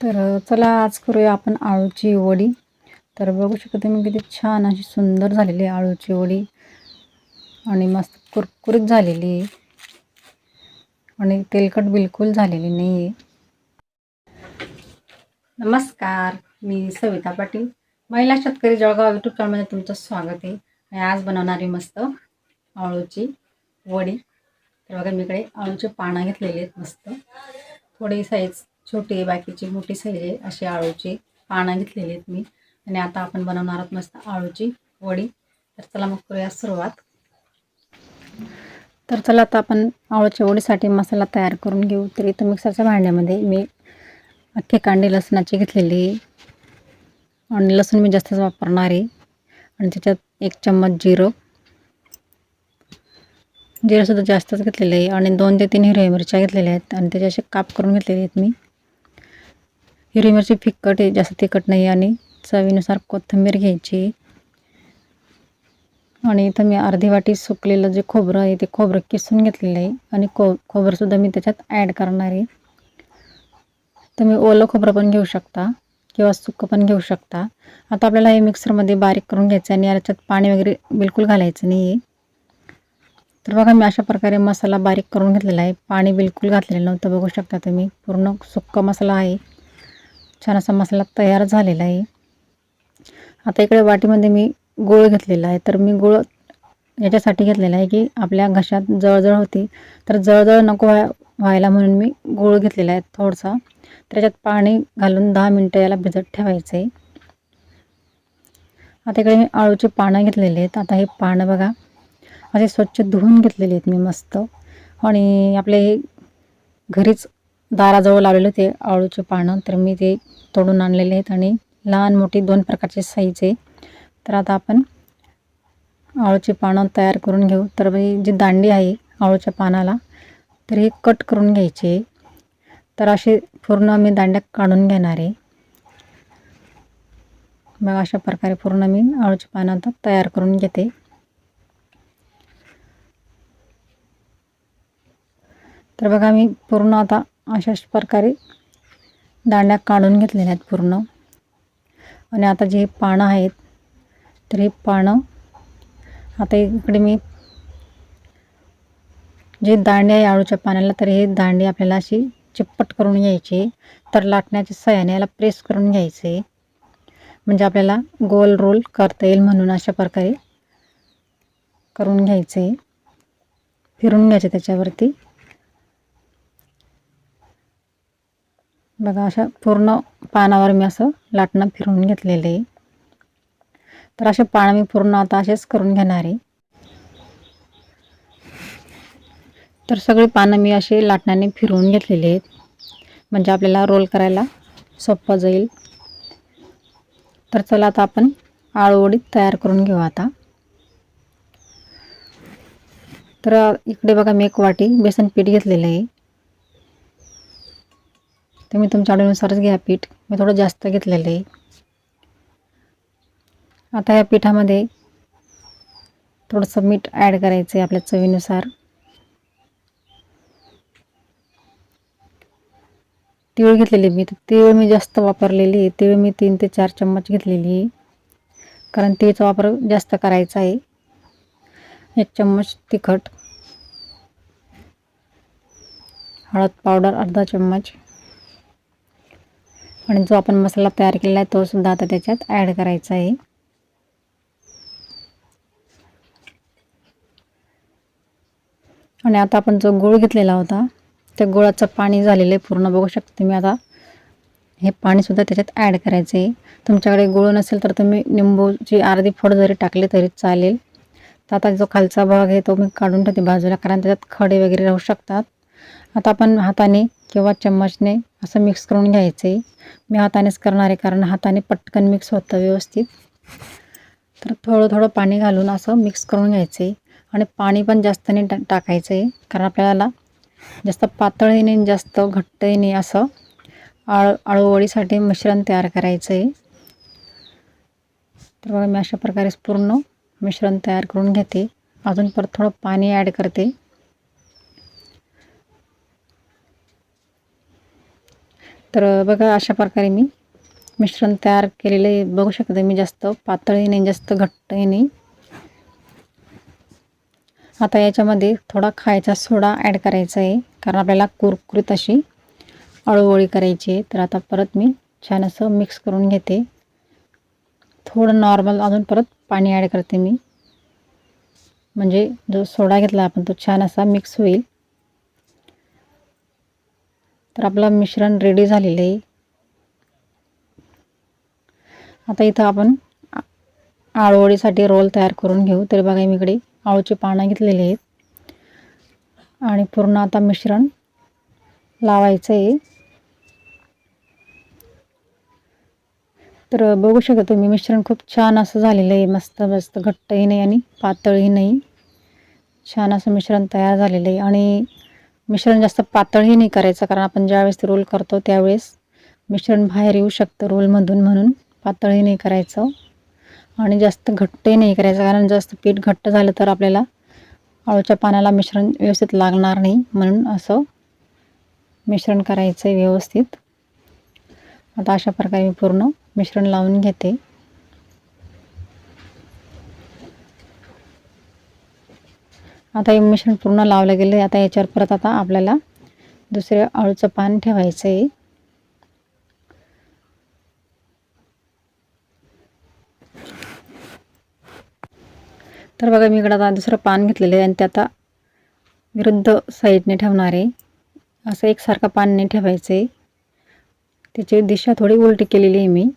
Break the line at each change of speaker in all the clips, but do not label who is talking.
तर चला आज करूया आपण आळूची वडी. तर बघू शकता तुम्ही किती छान अशी सुंदर झालेली आहे आळूची वडी. आणि मस्त कुरकुरीत झालेली आहे. आणि तेलकट बिलकुल झालेली नाही आहे नमस्कार मी सविता पाटील. महिला शेतकरी जळगाव यूट्यूब चॅनलमध्ये तुमचं स्वागत आहे. आणि आज बनवणारी मस्त आळूची वडी. तर बघा मी इकडे आळूचे पानं घेतलेले आहेत मस्त. थोडी साईज छोटी बाकीचे बाकीची मोठी असे आळूचे अशी पानं घेतलेली आहेत मी. आणि आता आपण बनवणार आहोत मस्त आळूची वडी. तर चला मग करूया सुरुवात. तर चला आता आपण आळूच्या वडीसाठी मसाला तयार करून घेऊ. तर इथं मिक्सरच्या भांड्यामध्ये मी अख्खे कांडे लसणाची घेतलेली आणि लसूण मी जास्तच वापरणार आहे. आणि त्याच्यात एक चम्मच जिरं. जिरंसुद्धा जास्तच घेतलेलं आहे. आणि दोन ते तीन हिरव्या मिरच्या घेतलेल्या आहेत. आणि त्याचे असे काप करून घेतलेले आहेत मी. हिरवी मिरची फिक्कट आहे जास्त तिखट नाही आणि चवीनुसार कोथिंबीर घ्यायची. आणि इथं मी अर्धी वाटी सुकलेलं जे खोबरं आहे ते खोबरं किसून घेतलेलं आहे. आणि को खोबरंसुद्धा मी त्याच्यात ॲड करणार आहे. तुम्ही ओलं खोबरं पण घेऊ शकता किंवा सुकं पण घेऊ शकता. आता आपल्याला हे मिक्सरमध्ये बारीक करून घ्यायचं आणि याच्यात पाणी वगैरे बिलकुल घालायचं नाही आहे. तर बघा मी अशा प्रकारे मसाला बारीक करून घेतलेला आहे. पाणी बिलकुल घातलेलं नव्हतं बघू शकता तुम्ही. पूर्ण सुक्का मसाला आहे. छान असा मसाला तयार झालेला आहे. आता इकडे वाटीमध्ये मी गूळ घेतलेला आहे. तर मी गूळ याच्यासाठी घेतलेला आहे की आपल्या घशात जळजळ होती. तर जळजळ नको व्हाय व्हायला म्हणून मी गूळ घेतलेला आहे थोडसा. त्याच्यात पाणी घालून दहा मिनटं याला भिजत ठेवायचं आहे. आता इकडे मी आळूची पानं घेतलेली आहेत. आता हे पानं बघा असे स्वच्छ धुवून घेतलेले आहेत मी मस्त. आणि आपले हे घरीच दाराजवळ लावलेले ते आळूचे पानं. तर मी ते तोडून आणलेले आहेत आणि लहान मोठी दोन प्रकारचे साईज आहे. तर आता आपण आळूची पानं तयार करून घेऊ. तर जी दांडी आहे आळूच्या पानाला तर हे कट करून घ्यायचे तर असे पूर्ण मी दांड्या काढून घेणार आहे. मग अशा प्रकारे पूर्ण मी आळूची पानं आता तयार करून घेते. तर बघा मी पूर्ण आता अशाच प्रकारे दांड्या काढून घेतलेल्या आहेत पूर्ण. आणि आता जे पानं आहेत तर हे पानं आता इकडे मी जे दांडे आहे आळूच्या पाण्याला तर हे दांडे आपल्याला अशी चिप्पट करून घ्यायची तर लाटण्याच्या सहाय्याने याला प्रेस करून घ्यायचे. म्हणजे आपल्याला गोल रोल करता येईल म्हणून अशा प्रकारे करून घ्यायचे. फिरून घ्यायचे त्याच्यावरती. बघा अशा पूर्ण पानावर मी असं लाटणं फिरवून घेतलेलं आहे. तर असे पानं मी पूर्ण आता असेच करून घेणार आहे. तर सगळी पानं मी असे लाटण्याने फिरवून घेतलेले आहेत. म्हणजे आपल्याला रोल करायला सोपं जाईल. तर चला आता आपण आळूवडीत तयार करून घेऊ आता. तर इकडे बघा मी एक वाटी बेसन पीठ घेतलेलं आहे. तुम्ही तुमच्या आवडीनुसारच घ्या पीठ. मी थोडं जास्त घेतलेलं आहे. आता या पिठामध्ये थोडंसं मीठ ॲड करायचं आहे आपल्या चवीनुसार. तीळ घेतलेली मी. तर तीळ मी जास्त वापरलेली आहे. तीळ मी तीन ते चार चम्मच घेतलेली आहे. कारण तीळचा वापर जास्त करायचा आहे. एक चम्मच तिखट. हळद पावडर अर्धा चम्मच. आणि जो आपण मसाला तयार केलेला आहे तो सुद्धा आता त्याच्यात ॲड करायचा आहे. आणि आता आपण जो गूळ घेतलेला होता त्या गुळाचं पाणी झालेलं आहे पूर्ण. बघू शकता तुम्ही आता हे पाणीसुद्धा त्याच्यात ॲड करायचं आहे. तुमच्याकडे गुळ नसेल तर तुम्ही निंबूची अर्धी फोड जरी टाकली तरी चालेल. तर आता जो खालचा भाग आहे तो मी काढून ठेवते. बाजूला कारण त्याच्यात खडे वगैरे राहू शकतात. आता आपण हाताने किंवा चम्मचने असं मिक्स करून घ्यायचं आहे मी हातानेच करणार आहे कारण हाताने पटकन मिक्स होतं व्यवस्थित. तर थोडं थोडं पाणी घालून असं मिक्स करून घ्यायचं आहे आणि पाणी पण जास्त नाही टा टाकायचं आहे कारण आपल्याला जास्त पातळही नाही जास्त घट्टही नाही असं आळ आळूवळीसाठी मिश्रण तयार करायचं आहे तर बघा मी अशा प्रकारे पूर्ण मिश्रण तयार करून घेते. अजून परत थोडं पाणी ॲड करते. तर बघा अशा प्रकारे मी मिश्रण तयार केलेलं आहे बघू शकते मी जास्त पातळही नाही जास्त घट्टही नाही. आता याच्यामध्ये थोडा खायचा सोडा ॲड करायचा आहे कारण आपल्याला कुरकुरीत अशी अळूवळी करायची आहे. तर आता परत मी छान असं मिक्स करून घेते. थोडं नॉर्मल अजून परत पाणी ॲड करते मी. म्हणजे जो सोडा घेतला आपण तो छान असा मिक्स होईल. तर आपलं मिश्रण रेडी झालेलं आहे. आता इथं आपण आळूवडीसाठी रोल तयार करून घेऊ. तरी बघा मी इकडे आळूचे पानं घेतलेले आहेत. आणि पूर्ण आता मिश्रण लावायचं आहे. तर बघू शकता तुम्ही मिश्रण खूप छान असं झालेलं आहे. मस्त मस्त घट्टही नाही आणि पातळही नाही. छान असं मिश्रण तयार झालेलं आहे. आणि मिश्रण जास्त पातळही नाही करायचं कारण आपण ज्यावेळेस ते रोल करतो त्यावेळेस मिश्रण बाहेर येऊ शकतं रोलमधून म्हणून. पातळही नाही करायचं आणि जास्त घट्टही नाही करायचं कारण जास्त पीठ घट्ट झालं तर आपल्याला आळूच्या पानाला मिश्रण व्यवस्थित लागणार नाही म्हणून असं मिश्रण करायचं आहे व्यवस्थित. आता अशा प्रकारे मी पूर्ण मिश्रण लावून घेते. आता हे मिश्रण पूर्ण लावलं गेलं. आहे आता याच्यावर परत आता आपल्याला दुसऱ्या अळूचं पान ठेवायचं आहे तर बघा मी इकडं आता दुसरं पान घेतलेलं आहे आणि ते आता विरुद्ध साईडने ठेवणार आहे. असं एकसारखं पान नाही ठेवायचं आहे त्याची दिशा थोडी उलटी केलेली आहे मी.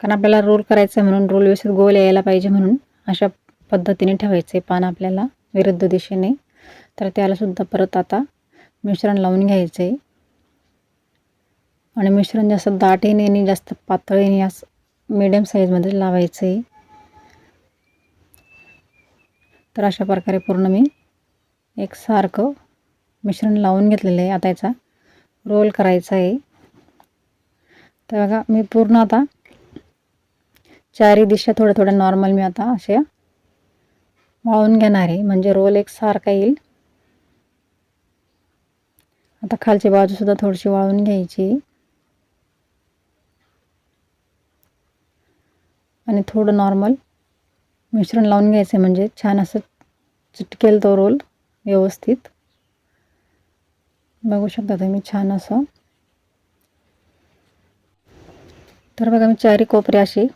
कारण आपल्याला रोल करायचं आहे म्हणून रोल व्यवस्थित गोल यायला पाहिजे म्हणून अशा पद्धतीने ठेवायचं आहे पान आपल्याला. विरुद्ध दिशेने. तर त्यालासुद्धा परत आता मिश्रण लावून घ्यायचं आहे आणि मिश्रण जास्त दाटही आणि जास्त पातळीने या असं मिडियम साईजमध्ये लावायचं आहे तर अशा प्रकारे पूर्ण मी एकसारखं मिश्रण लावून घेतलेलं आहे. आता याचा रोल करायचा आहे तर बघा मी पूर्ण आता चारही दिशा थोड्या थोड्या नॉर्मल मी आता अशा वाळून घेणार आहे. म्हणजे रोल एक सारखा येईल. आता खालची बाजूसुद्धा थोडीशी वाळून घ्यायची. आणि थोडं नॉर्मल मिश्रण लावून घ्यायचं म्हणजे छान असं चिटकेल तो रोल व्यवस्थित. बघू शकता तुम्ही छान असं. तर बघा मी चारी कोपरे अशी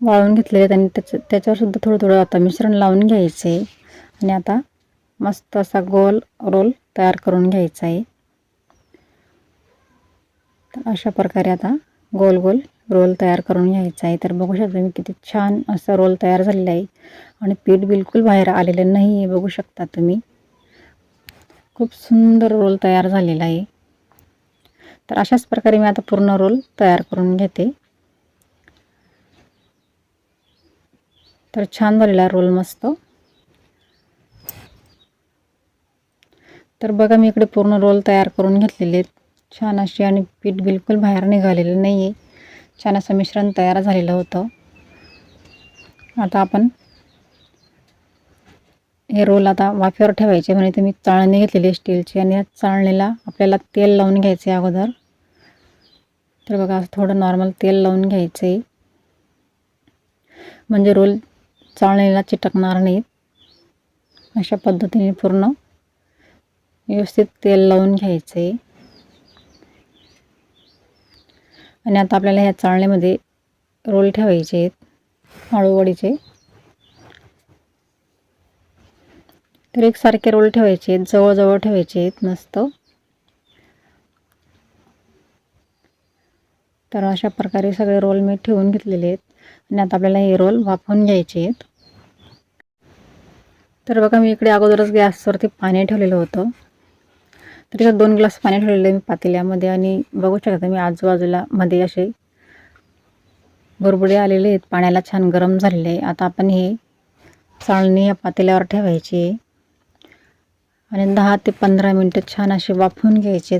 वाळून घेतलेले आहेत आणि त्याच्या त्याच्यावर सुद्धा थोडं थोडं आता मिश्रण लावून घ्यायचं. आहे आणि आता मस्त असा गोल रोल तयार करून घ्यायचा आहे. तर अशा प्रकारे आता गोल गोल रोल तयार करून घ्यायचा आहे. तर बघू शकता मी किती छान असा रोल तयार झालेला आहे. आणि पीठ बिलकुल बाहेर आलेलं नाही आहे बघू शकता तुम्ही. खूप सुंदर रोल तयार झालेला आहे. तर अशाच प्रकारे मी आता पूर्ण रोल तयार करून घेते. तर छान झालेला रोल मस्त. तर बघा मी इकडे पूर्ण रोल तयार करून घेतलेले आहेत. छान अशी आणि पीठ बिलकुल बाहेर निघालेलं नाही आहे छान असं मिश्रण तयार झालेलं होतं. आता आपण हे रोल आता वाफेवर ठेवायचे म्हणजे मी चाळणी घेतलेली स्टीलची आणि या चाळणीला आपल्याला तेल लावून घ्यायचे अगोदर. तर बघा असं थोडं नॉर्मल तेल लावून घ्यायचं आहे म्हणजे रोल चाळणीला चिटकणार नाहीत. अशा पद्धतीने पूर्ण व्यवस्थित तेल लावून घ्यायचं. आहे आणि आता आपल्याला ह्या चाळणीमध्ये रोल ठेवायचे आहेत. आळूवडीचे तर एकसारखे रोल ठेवायचे आहेत. जवळजवळ ठेवायचे आहेत. मस्त. तर अशा प्रकारे सगळे रोल मी ठेवून घेतलेले आहेत. आणि आता आपल्याला हे रोल वाफवून घ्यायचे आहेत. तर बघा मी इकडे अगोदरच गॅसवरती पाणी ठेवलेलं होतं. तर त्याच्यात दोन ग्लास पाणी ठेवलेलं आहे मी पातेल्यामध्ये आणि बघू शकता मी आजूबाजूला मध्ये असे बुरबुडे आलेले आहेत. पाण्याला छान गरम झालेले आहे. आता आपण हे चाळणी या पातेल्यावर ठेवायची आहे. आणि दहा ते पंधरा मिनटं छान असे वाफवून घ्यायचे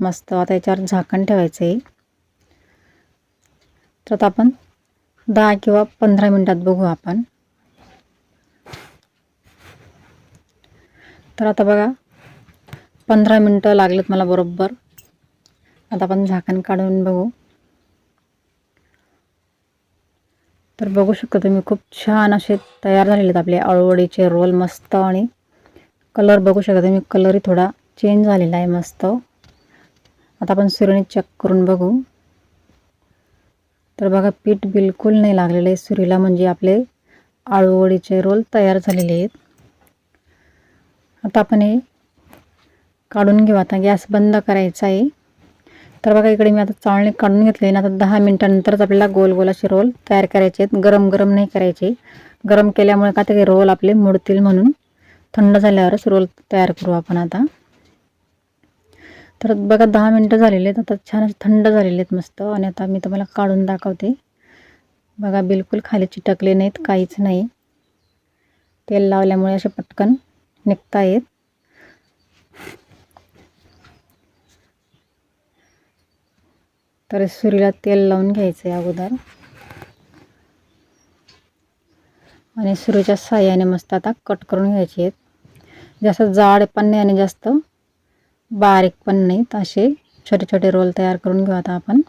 मस्त आता याच्यावर झाकण ठेवायचं आहे. तर आता आपण दहा किंवा पंधरा मिनटात बघू आपण. तर आता बघा पंधरा मिनटं लागलेत मला बरोबर. आता आपण झाकण काढून बघू. तर बघू शकता तुम्ही खूप छान असे तयार झालेले आहेत आपले आळूवडीचे रोल मस्त आणि कलर बघू शकता तुम्ही कलरही थोडा चेंज झालेला आहे मस्त. आता आपण सुरीने चेक करून बघू. तर बघा पीठ बिलकुल नाही लागलेलं आहे. सुरीला म्हणजे आपले आळूवडीचे रोल तयार झालेले आहेत. आता आपण हे काढून घेऊ. आता गॅस बंद करायचा आहे. तर बघा इकडे मी आता चाळणी काढून घेतले ना आता दहा मिनटानंतरच आपल्याला गोल गोल असे रोल तयार करायचे आहेत. गरम गरम नाही करायचे. गरम केल्यामुळे का ते रोल आपले मुडतील म्हणून. थंड झाल्यावरच रोल तयार करू आपण आता. तर बघा दहा मिनटं झालेले आहेत. आता छान असे थंड झालेले आहेत मस्त. आणि आता मी तुम्हाला काढून दाखवते. बघा बिलकुल खाली चिटकले नाहीत काहीच नाही. तेल लावल्यामुळे असे पटकन निघता येत तर सुरीला तेल लावून घ्यायचं आहे अगोदर. आणि सुरीच्या साह्याने मस्त आता कट करून घ्यायचे आहेत जास्त जाड पण नाही आणि जास्त बारीक पण नाहीत असे छोटे छोटे रोल तयार करून घेऊ आता आपण.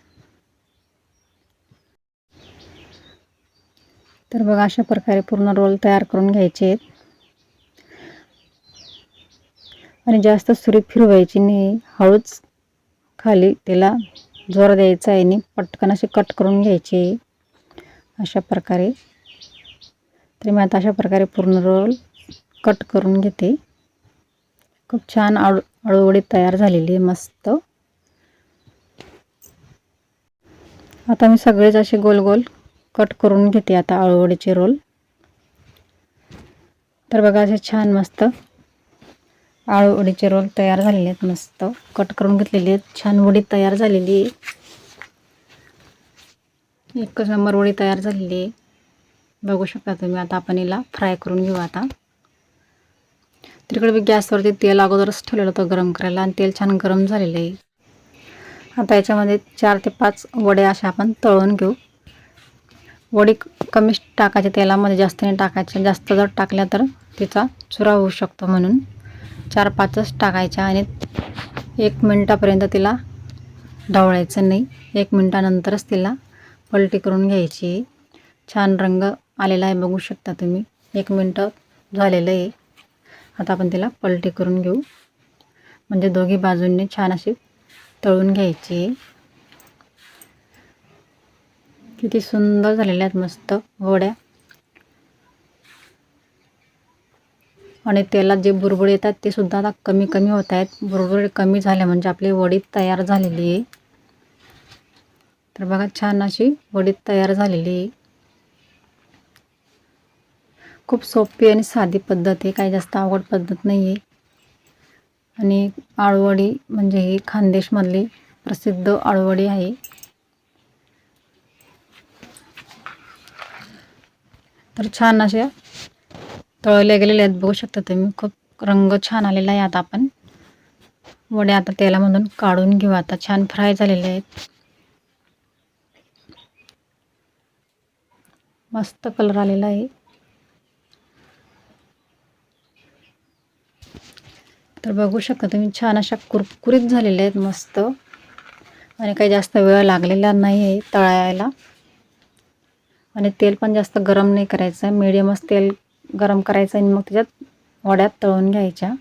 तर बघा अशा प्रकारे पूर्ण रोल तयार करून घ्यायचे आहेत. आणि जास्त सुरी फिरवायची नाही हळूच खाली त्याला जोर द्यायचा आहे आणि पटकन असे कट करून घ्यायचे. अशा प्रकारे. तर मी आता अशा प्रकारे पूर्ण रोल कट करून घेते. खूप छान आळू आळूवडी तयार झालेली आहे मस्त. आता मी सगळेच असे गोल गोल कट करून घेते आता अळूवडीचे रोल. तर बघा असे छान मस्त आळूवडीचे रोल तयार झालेले आहेत मस्त. कट करून घेतलेले आहेत. छान वडी तयार झालेली आहे. एकच नंबर वडी तयार झालेली आहे. बघू शकता तुम्ही आता आपण हिला फ्राय करून घेऊ आता. तिकडे मी गॅसवरती तेल अगोदरच ठेवलेलं होतं गरम करायला आणि तेल छान गरम झालेलं आहे. आता याच्यामध्ये चार ते पाच वडे अशा आपण तळून घेऊ. वडी कमी टाकायचे तेलामध्ये जास्त नाही टाकायचे जास्त जर टाकल्या तर तिचा चुरा होऊ शकतो म्हणून चार पाचच टाकायच्या आणि एक मिनटापर्यंत तिला ढवळायचं नाही. एक मिनटानंतरच तिला पलटी करून घ्यायची. छान रंग आलेला आहे बघू शकता तुम्ही. एक मिनटं झालेलं आहे. आता आपण तिला पलटी करून घेऊ. म्हणजे दोघी बाजूंनी छान अशी तळून घ्यायची. किती सुंदर झालेल्या आहेत मस्त वड्या. आणि तेलात जे बुरबुड येतात ते सुद्धा आता कमी कमी होत आहेत. बुरबुड कमी झाले म्हणजे आपली वडी तयार झालेली आहे. तर बघा छान अशी वडी तयार झालेली आहे. खूप सोपी आणि साधी पद्धत आहे. काही जास्त अवघड पद्धत नाही आहे आणि आळूवडी म्हणजे ही खानदेशमधली प्रसिद्ध आळूवडी आहे. तर छान अशा तळल्या गेलेल्या आहेत. बघू शकता तुम्ही खूप रंग छान आलेला आहे आता आपण. वड्या आता तेलामधून काढून घेऊ. आता छान फ्राय झालेले आहेत. मस्त कलर आलेला आहे. तर बघू शकता तुम्ही छान अशा कुरकुरीत झालेल्या आहेत मस्त. आणि काही जास्त वेळ लागलेला नाही आहे तळायला. आणि तेल पण जास्त गरम नाही करायचं आहे मिडियमच तेल गरम करायचं आणि मग त्याच्यात वड्यात तळून घ्यायच्या.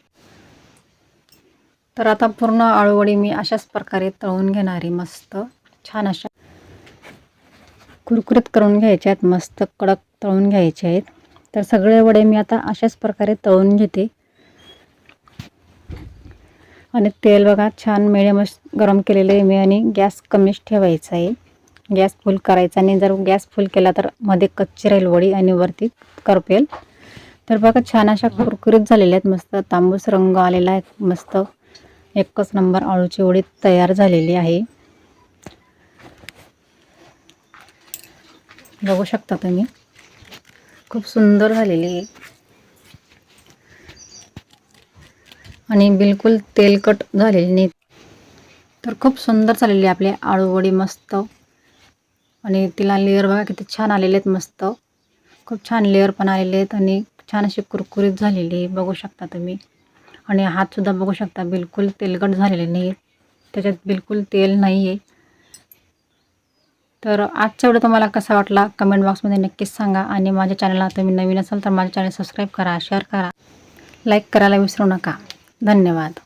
तर आता पूर्ण आळूवडी मी अशाच प्रकारे तळून घेणार आहे मस्त छान अशा कुरकुरीत करून घ्यायच्या आहेत मस्त कडक तळून घ्यायचे आहेत. तर सगळे वडे मी आता अशाच प्रकारे तळून घेते. आणि तेल बघा छान मिडियमच गरम केलेलं आहे मी आणि गॅस कमीच ठेवायचा आहे. गॅस फुल करायचा आणि जर गॅस फुल केला तर मध्ये कच्ची राहील वडी आणि वरती करपेल. तर बघा छान अशा कुरकुरीत झालेल्या आहेत. मस्त तांबूस रंग आलेला आहे. मस्त एकच नंबर आळूची वडी तयार झालेली आहे. बघू शकता तुम्ही. खूप सुंदर झालेली आहे. आणि बिलकुल तेलकट झालेली नाही. तर खूप सुंदर झालेली आपली आळूवडी मस्त. आणि तिला लेअर बघा किती छान आलेले आहेत मस्त. खूप छान लेअर पण आलेले आहेत आणि छान अशी कुरकुरीत झालेली आहे बघू शकता तुम्ही. आणि हातसुद्धा बघू शकता बिलकुल तेलकट झालेले नाही त्याच्यात बिलकुल तेल नाही आहे तर आजचा व्हिडिओ तुम्हाला कसा वाटला कमेंट बॉक्समध्ये नक्कीच सांगा. आणि माझ्या चॅनलला तुम्ही नवीन असाल तर माझ्या चॅनल सबस्क्राईब करा शेअर करा. लाईक करायला विसरू नका. धन्यवाद.